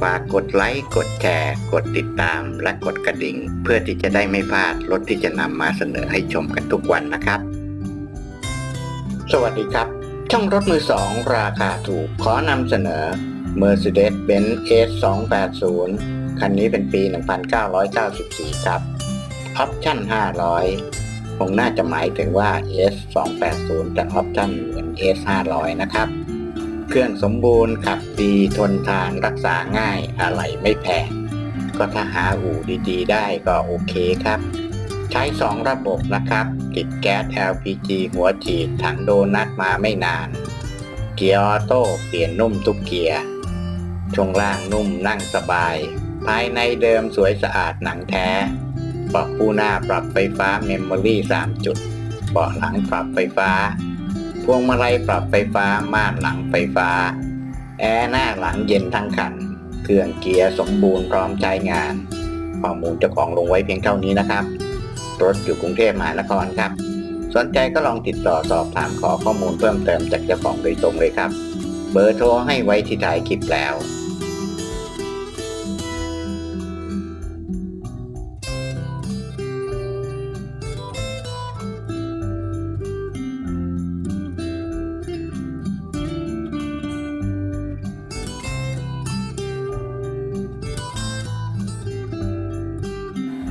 ฝากกดไลค์ กดแชร์ กดติดตาม และกดกระดิ่ง เพื่อที่จะได้ไม่พลาดรถที่จะนำมาเสนอให้ชมกันทุกวันนะครับ สวัสดีครับ ช่องรถมือสองราคาถูกขอนำเสนอ Mercedes-Benz S280 คันนี้เป็นปี 1994 ครับออปชั่น 500 คงน่าจะหมายถึงว่า S280 แต่ออปชั่นเหมือน S500 นะครับ เครื่องสมบูรณ์ขับดีทนทานรักษาง่ายอะไรไม่แพงก็ถ้าหาอู่ดีๆ ได้ก็โอเคครับ ใช้ 2 ระบบนะครับ ติดแก๊ส LPG หัวฉีดถังโดนัทมาไม่นาน เกียร์ออโต้เปลี่ยนนุ่มทุกเกียร์ช่วงล่างนุ่มนั่งสบาย ภายในเดิมสวยสะอาดหนังแท้เบาะคู่หน้าปรับไฟฟ้าเมมโมรี่3จุดเบาะหลังปรับไฟฟ้า พวงมาลัยปรับไฟฟ้าม่านหลังไฟฟ้า แอร์หน้าหลังเย็นทั้งคัน เครื่องเกียร์สมบูรณ์พร้อมใช้งาน ข้อมูลเจ้าของลงไว้เพียงเท่านี้นะครับ รถอยู่กรุงเทพมหานครครับ สนใจก็ลองติดต่อสอบถามขอข้อมูลเพิ่มเติมจากเจ้าของโดยตรงเลยครับ เบอร์โทรให้ไว้ที่ท้ายคลิปแล้ว